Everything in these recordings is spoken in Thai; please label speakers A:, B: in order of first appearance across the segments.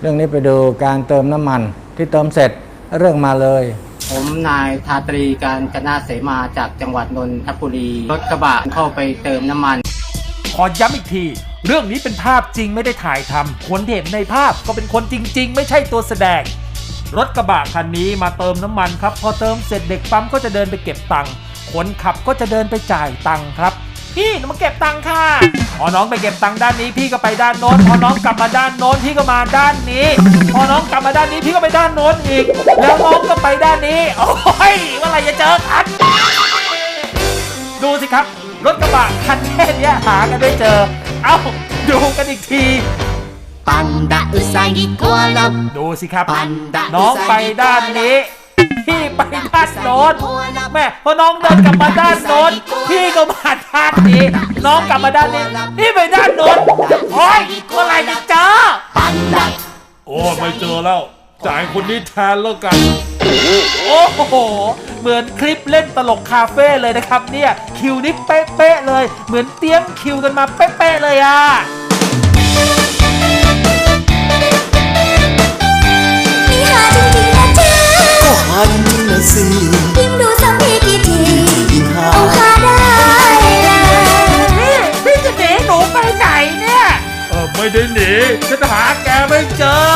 A: เรื่องนี้ไปดูการเติมน้ำมันที่เติมเสร็จเรื่องมาเลย
B: ผมนายทาตรีการจนาเสมาจากจังหวัดนนทบุรี รถกระบะเข้าไปเติมน้ำมัน
C: ขอย้ำอีกที เรื่องนี้เป็นภาพจริงไม่ได้ถ่ายทำคนที่เห็นในภาพก็เป็นคนจริง ๆ ไม่ใช่ตัวแสดง รถกระบะคันนี้มาเติมน้ำมันครับ พอเติมเสร็จเด็กปั๊มก็จะเดินไปเก็บตังค์คนขับก็จะเดินไปจ่ายตังค์ครับ พี่หนูมาเก็บตังค์ค่ะ พอน้องไปเก็บตังค์ด้านนี้พี่ก็ไปด้านโน้นพอน้องกลับมาด้านโน้นพี่ก็มาด้านนี้ พอน้องกลับมาด้านนี้พี่ก็ไปด้านโน้นอีก แล้วน้องก็ไปด้านนี้โอ้ยเมื่อไหรจะเจอกัน ดูสิครับ รถกระบะคันแค่เนี้ยหากันไม่เจอ เอ้า ดูกันอีกที
D: パンダうさぎコアラ
C: ดูสิครับ
D: パンダ
C: น้องไปด้านนี้ พี่ไปด้านโน้นแม่พอน้องเดินกลับมาด้านโน้นพี่ก็มาด้านนี้ น้องกลับมาด้านนี้พี่ไปด้านโน้นโอ้ยเมื่อไหร่จะเจอโอ้ไม่เจอแล้วจ่ายคนนี้แทนแล้วกัน โอ้โห เหมือนคลิปเล่นตลกคาเฟ่เลยนะครับ เนี่ยคิวนี่เป๊ะๆเลย เหมือนเตรียมคิวกันมาเป๊ะๆเลยอะ
E: สิ
F: พิมดูสักทีกี่ที
E: ยิ่งหา
F: เอาหาได้แล้ว
C: พี่พี่จะหนีหนูไปไหนเนี่ย เออไม่ได้หนีฉันหาแกไม่เจอ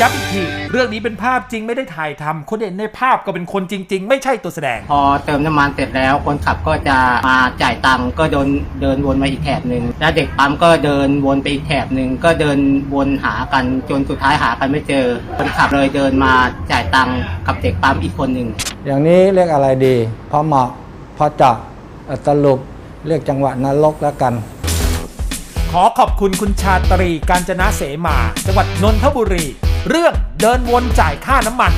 C: ย้ำอีกที เรื่องนี้เป็นภาพจริงไม่ได้ถ่ายทำคนเห็นในภาพก็เป็นคนจริง ๆ ไม่ใช่ตัวแสดง
B: พอเติมน้ำมันเสร็จแล้ว คนขับก็จะมาจ่ายตังค์ก็เดินเดินวนมาอีกแถบหนึ่งแล้วเด็กปั๊มก็เดินวนไปอีกแถบหนึ่งก็เดินวนหากันจนสุดท้ายหากันไม่เจอ คนขับเลยเดินมาจ่ายตังค์กับเด็กปั๊มอีกคนหนึ่ง
A: อย่างนี้เรียกอะไรดีพอเหมาะพอเจาะเอ่อสรุปเรียกจังหวะนรกแล้วกัน
C: ขอขอบคุณคุณชาตรีการจนะเสมา จังหวัดนนทบุรี เรื่องเดินวนจ่ายค่าน้ำมัน